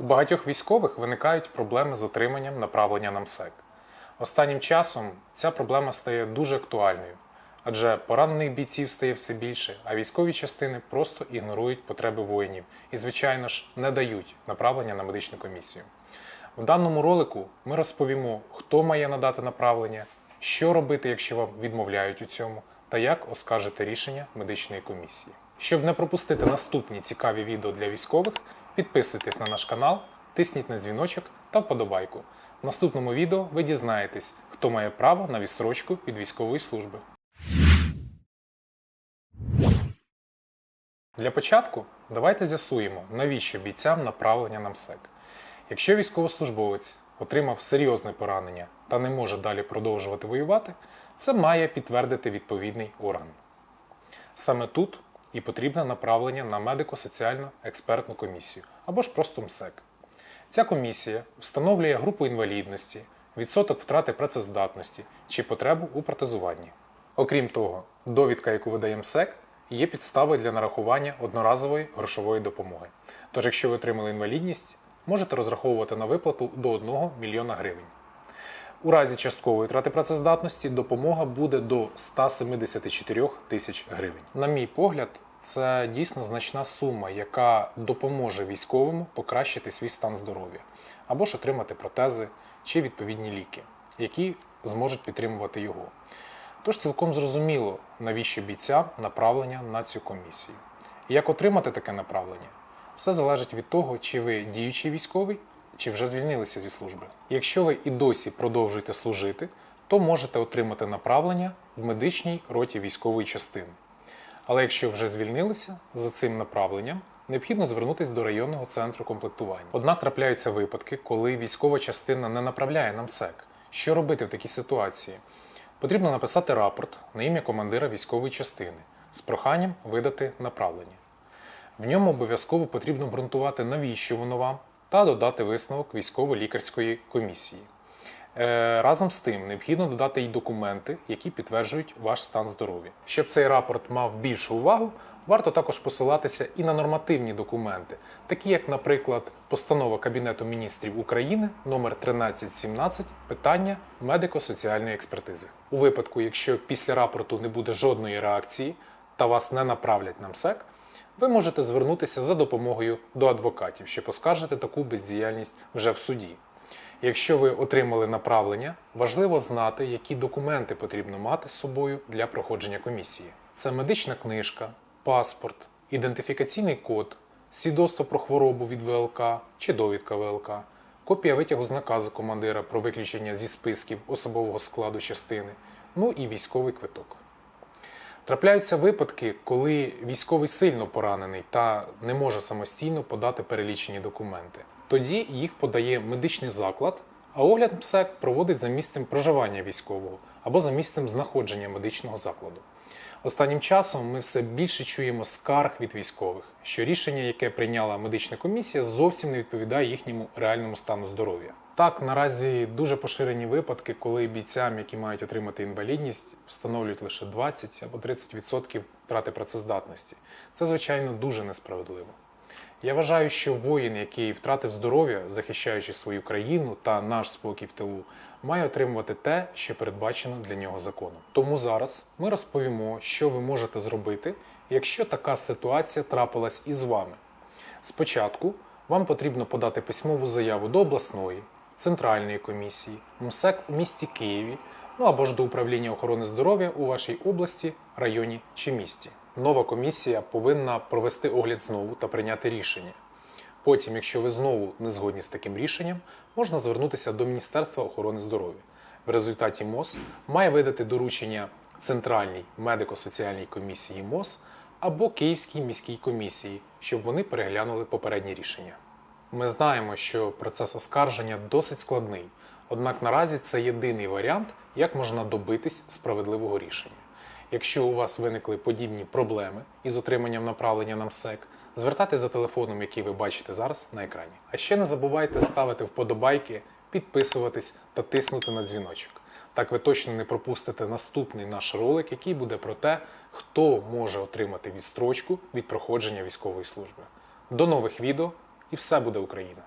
У багатьох військових виникають проблеми з отриманням направлення на МСЕК. Останнім часом ця проблема стає дуже актуальною, адже поранених бійців стає все більше, а військові частини просто ігнорують потреби воїнів і, звичайно ж, не дають направлення на медичну комісію. В даному ролику ми розповімо, хто має надати направлення, що робити, якщо вам відмовляють у цьому, та як оскаржити рішення медичної комісії. Щоб не пропустити наступні цікаві відео для військових, підписуйтесь на наш канал, тисніть на дзвіночок та вподобайку. В наступному відео ви дізнаєтесь, хто має право на відстрочку від військової служби. Для початку давайте з'ясуємо, навіщо бійцям направлення на МСЕК. Якщо військовослужбовець отримав серйозне поранення та не може далі продовжувати воювати, це має підтвердити відповідний орган. Саме тут і потрібне направлення на медико-соціальну експертну комісію або ж просто МСЕК. Ця комісія встановлює групу інвалідності, відсоток втрати працездатності чи потребу у протезуванні. Окрім того, довідка, яку видає МСЕК, є підставою для нарахування одноразової грошової допомоги. Тож, якщо ви отримали інвалідність, можете розраховувати на виплату до 1 мільйона гривень. У разі часткової втрати працездатності допомога буде до 174 тисяч гривень. На мій погляд, це дійсно значна сума, яка допоможе військовому покращити свій стан здоров'я або ж отримати протези чи відповідні ліки, які зможуть підтримувати його. Тож цілком зрозуміло, навіщо бійця направлення на цю комісію. І як отримати таке направлення? Все залежить від того, чи ви діючий військовий, чи вже звільнилися зі служби. Якщо ви і досі продовжуєте служити, то можете отримати направлення в медичній роті військової частини. Але якщо вже звільнилися за цим направленням, необхідно звернутися до районного центру комплектування. Однак трапляються випадки, коли військова частина не направляє нам СЕК. Що робити в такій ситуації? Потрібно написати рапорт на ім'я командира військової частини з проханням видати направлення. В ньому обов'язково потрібно обґрунтувати, навіщо воно вам, та додати висновок військово-лікарської комісії. Е, Разом з тим необхідно додати й документи, які підтверджують ваш стан здоров'я. Щоб цей рапорт мав більшу увагу, варто також посилатися і на нормативні документи, такі як, наприклад, Постанова Кабінету міністрів України номер 1317 питання медико-соціальної експертизи. У випадку, якщо після рапорту не буде жодної реакції та вас не направлять на МСЕК, ви можете звернутися за допомогою до адвокатів, щоб оскаржити таку бездіяльність вже в суді. Якщо ви отримали направлення, важливо знати, які документи потрібно мати з собою для проходження комісії. Це медична книжка, паспорт, ідентифікаційний код, свідоцтво про хворобу від ВЛК чи довідка ВЛК, копія витягу з наказу командира про виключення зі списків особового складу частини, ну і військовий квиток. Трапляються випадки, коли військовий сильно поранений та не може самостійно подати перелічені документи. Тоді їх подає медичний заклад, а огляд МСЕК проводить за місцем проживання військового або за місцем знаходження медичного закладу. Останнім часом ми все більше чуємо скарг від військових, що рішення, яке прийняла медична комісія, зовсім не відповідає їхньому реальному стану здоров'я. Так, наразі дуже поширені випадки, коли бійцям, які мають отримати інвалідність, встановлюють лише 20 або 30% втрати працездатності. Це, звичайно, дуже несправедливо. Я вважаю, що воїн, який втратив здоров'я, захищаючи свою країну та наш спокій в тилу, має отримувати те, що передбачено для нього законом. Тому зараз ми розповімо, що ви можете зробити, якщо така ситуація трапилась із вами. Спочатку вам потрібно подати письмову заяву до обласної, центральної комісії, МСЕК у місті Києві, ну або ж до управління охорони здоров'я у вашій області, районі чи місті. Нова комісія повинна провести огляд знову та прийняти рішення. Потім, якщо ви знову не згодні з таким рішенням, можна звернутися до Міністерства охорони здоров'я. В результаті МОЗ має видати доручення Центральній медико-соціальній комісії МОЗ або Київській міській комісії, щоб вони переглянули попередні рішення. Ми знаємо, що процес оскарження досить складний, однак наразі це єдиний варіант, як можна добитись справедливого рішення. Якщо у вас виникли подібні проблеми із отриманням направлення на МСЕК, звертайтеся за телефоном, який ви бачите зараз на екрані. А ще не забувайте ставити вподобайки, підписуватись та тиснути на дзвіночок. Так ви точно не пропустите наступний наш ролик, який буде про те, хто може отримати відстрочку від проходження військової служби. До нових відео і все буде Україна!